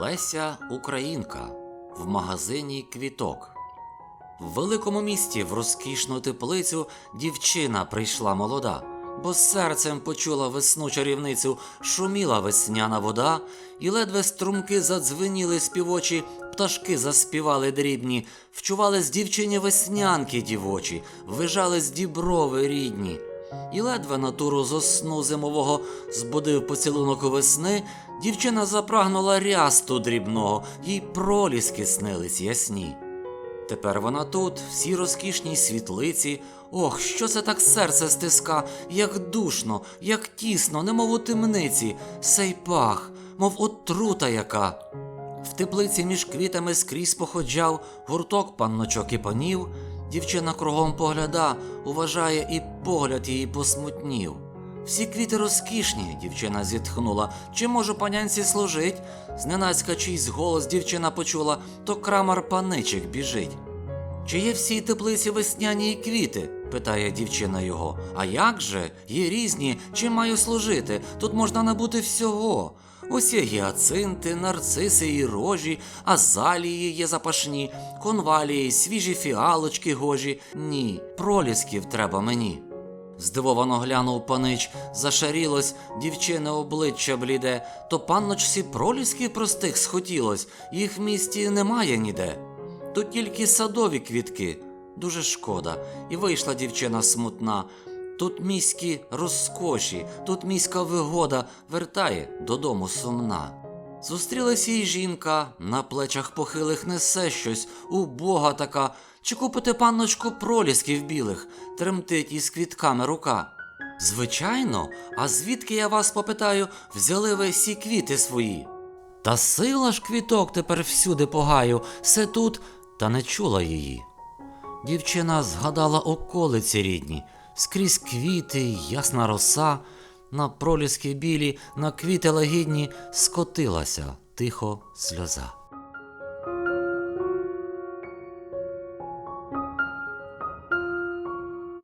Леся Українка в магазині квіток. В великому місті в розкішну теплицю дівчина прийшла молода, бо серцем почула весну чарівницю, шуміла весняна вода, і ледве струмки задзвеніли співочі, пташки заспівали дрібні, вчувались дівчині веснянки дівочі, вижались діброви рідні. І ледве натуру зо сну зимового збудив поцілунок весни, дівчина запрагнула рясту дрібного, їй проліски снились ясні. Тепер вона тут, в цій розкішній світлиці. Ох, що це так серце стиска, як душно, як тісно, немов у темниці, сей пах, мов отрута яка. В теплиці між квітами скрізь походжав гурток панночок і панів. Дівчина кругом погляда, уважає, і погляд її посмутнів. Всі квіти розкішні, дівчина зітхнула. Чи можу панянці служить? Зненацька чийсь голос дівчина почула, то крамар паничик біжить. Чи є в цій теплиці весняні квіти? питає дівчина його. А як же? Є різні, чим маю служити? Тут можна набути всього. Ось є гіацинти, нарциси і рожі, азалії є запашні, конвалії, свіжі фіалочки гожі. Ні, пролісків треба мені. Здивовано глянув панич, зашарілось, дівчине обличчя бліде, то панночці пролісків простих схотілось, їх в місті немає ніде. Тут тільки садові квітки, дуже шкода, і вийшла дівчина смутна. Тут міські розкоші, тут міська вигода вертає додому сумна. Зустрілась їй жінка, на плечах похилих несе щось, убога така. Чи купите панночку пролісків білих, тремтить із квітками рука. Звичайно, а звідки я вас попитаю, взяли ви всі квіти свої? Та сила ж квіток тепер всюди погаю, все тут, та не чула її. Дівчина згадала околиці рідні, скрізь квіти, ясна роса, на проліски білі, на квіти лагідні скотилася тихо сльоза.